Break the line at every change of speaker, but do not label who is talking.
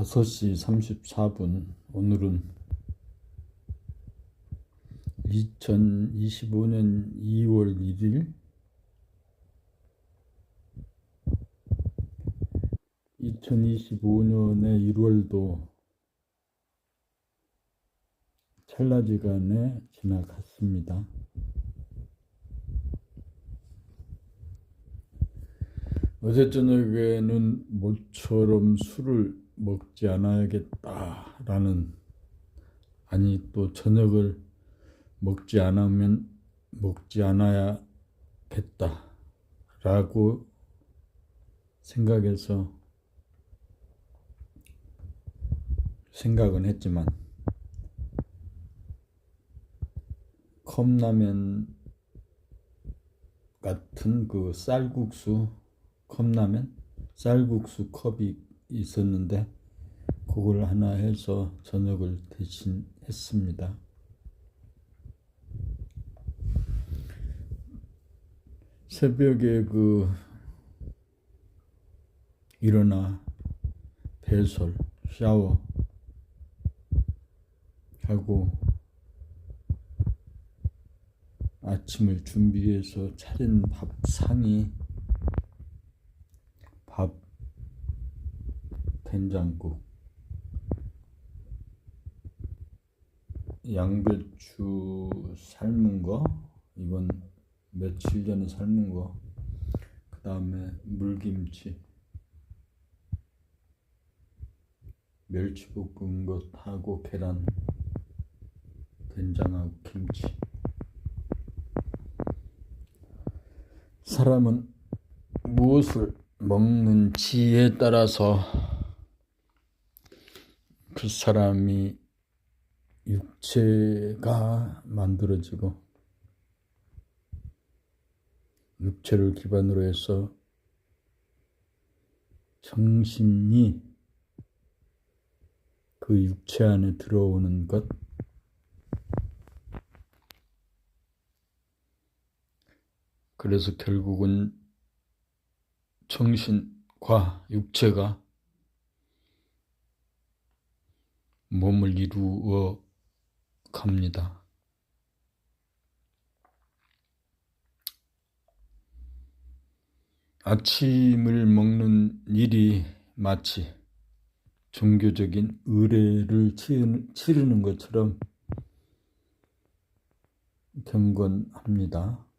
5시 34분 오늘은 2025년 2월 1일 2025년의 1월도 찰나지간에 지나갔습니다. 어제 저녁에는 모처럼 술을 먹지 않아야겠다라는 아니 또 저녁을 먹지 않으면 먹지 않아야겠다라고 생각해서 생각은 했지만 컵라면 같은 그 쌀국수 컵라면 쌀국수 컵이 있었는데 그걸 하나 해서 저녁을 대신 했습니다. 새벽에 그 일어나 배설 샤워 하고 아침을 준비해서 차린 밥상이 밥 된장국 양배추 삶은 거 이건 며칠 전에 삶은 거그 다음에 물김치 멸치 볶은 것하고 계란 된장하고 김치. 사람은 무엇을 먹는지에 따라서 그 사람이 육체가 만들어지고 육체를 기반으로 해서 정신이 그 육체 안에 들어오는 것 그래서 결국은 정신과 육체가 몸을 이루어 갑니다. 아침을 먹는 일이 마치 종교적인 의례를 치르는 것처럼 경건합니다.